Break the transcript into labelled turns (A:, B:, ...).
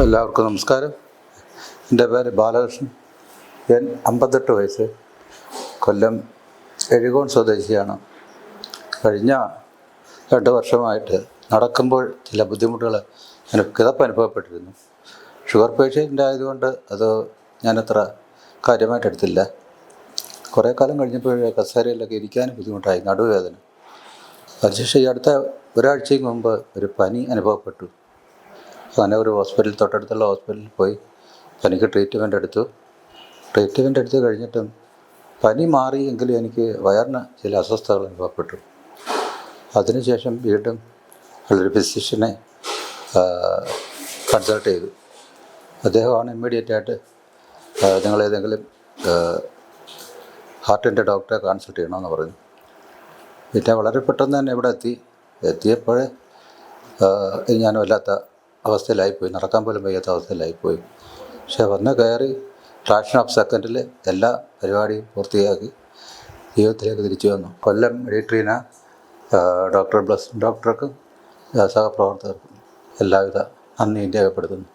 A: എല്ലാവർക്കും നമസ്കാരം. എന്റെ പേര് ബാലകൃഷ്ണൻ. ഞാൻ അമ്പത്തെട്ട് വയസ്സ്. കൊല്ലം എഴുകോൺ സ്വദേശിയാണ്. കഴിഞ്ഞ രണ്ട് വർഷമായിട്ട് നടക്കുമ്പോൾ ചില ബുദ്ധിമുട്ടുകൾ ഞാൻ കിതപ്പ് അനുഭവപ്പെട്ടിരുന്നു. ഷുഗർ പേഷ്യന്റ് ആയതുകൊണ്ട് അത് ഞാനത്ര കാര്യമായിട്ട് എടുത്തില്ല. കുറേ കാലം കഴിഞ്ഞപ്പോൾ കസേരയിലൊക്കെ ഇരിക്കാനും ബുദ്ധിമുട്ടായി നടുവേദന. അതിനുശേഷം ഈ അടുത്ത ഒരാഴ്ചയ്ക്ക് മുമ്പ് ഒരു പനി അനുഭവപ്പെട്ടു. അങ്ങനെ ഒരു ഹോസ്പിറ്റലിൽ തൊട്ടടുത്തുള്ള ഹോസ്പിറ്റലിൽ പോയി പനിക്ക് ട്രീറ്റ്മെന്റ് എടുത്തു. ട്രീറ്റ്മെന്റ് എടുത്ത് കഴിഞ്ഞിട്ടും പനി മാറി എങ്കിലും എനിക്ക് വയറിന് ചില അസ്വസ്ഥതകൾ അനുഭവപ്പെട്ടു. അതിനുശേഷം വീണ്ടും ഒരു ഫിസിഷ്യനെ കൺസൾട്ട് ചെയ്തു. അദ്ദേഹമാണ് ഇമ്മീഡിയറ്റ് ആയിട്ട് നിങ്ങൾ ഹാർട്ടിന്റെ ഡോക്ടറെ കൺസൾട്ട് ചെയ്യണമെന്ന് പറഞ്ഞു. പിന്നെ വളരെ പെട്ടെന്ന് തന്നെ ഇവിടെ എത്തി. എത്തിയപ്പോഴേ ഞാൻ വല്ലാത്ത അവസ്ഥയിലായിപ്പോയി. നടക്കാൻ പോലും വയ്യാത്ത അവസ്ഥയിലായിപ്പോയി. പക്ഷെ വന്ന് കയറി ഫ്രാക്ഷൻ ഓഫ് സെക്കൻഡിൽ എല്ലാ പരിപാടിയും പൂർത്തിയാക്കി ജീവിതത്തിലേക്ക് തിരിച്ചു വന്നു. കൊല്ലം മെഡിട്രീന ഡോക്ടർ ബ്ലസ് ഡോക്ടർക്കും സഹപ്രവർത്തകർക്കും എല്ലാവിധ നന്ദി രേഖപ്പെടുത്തുന്നു.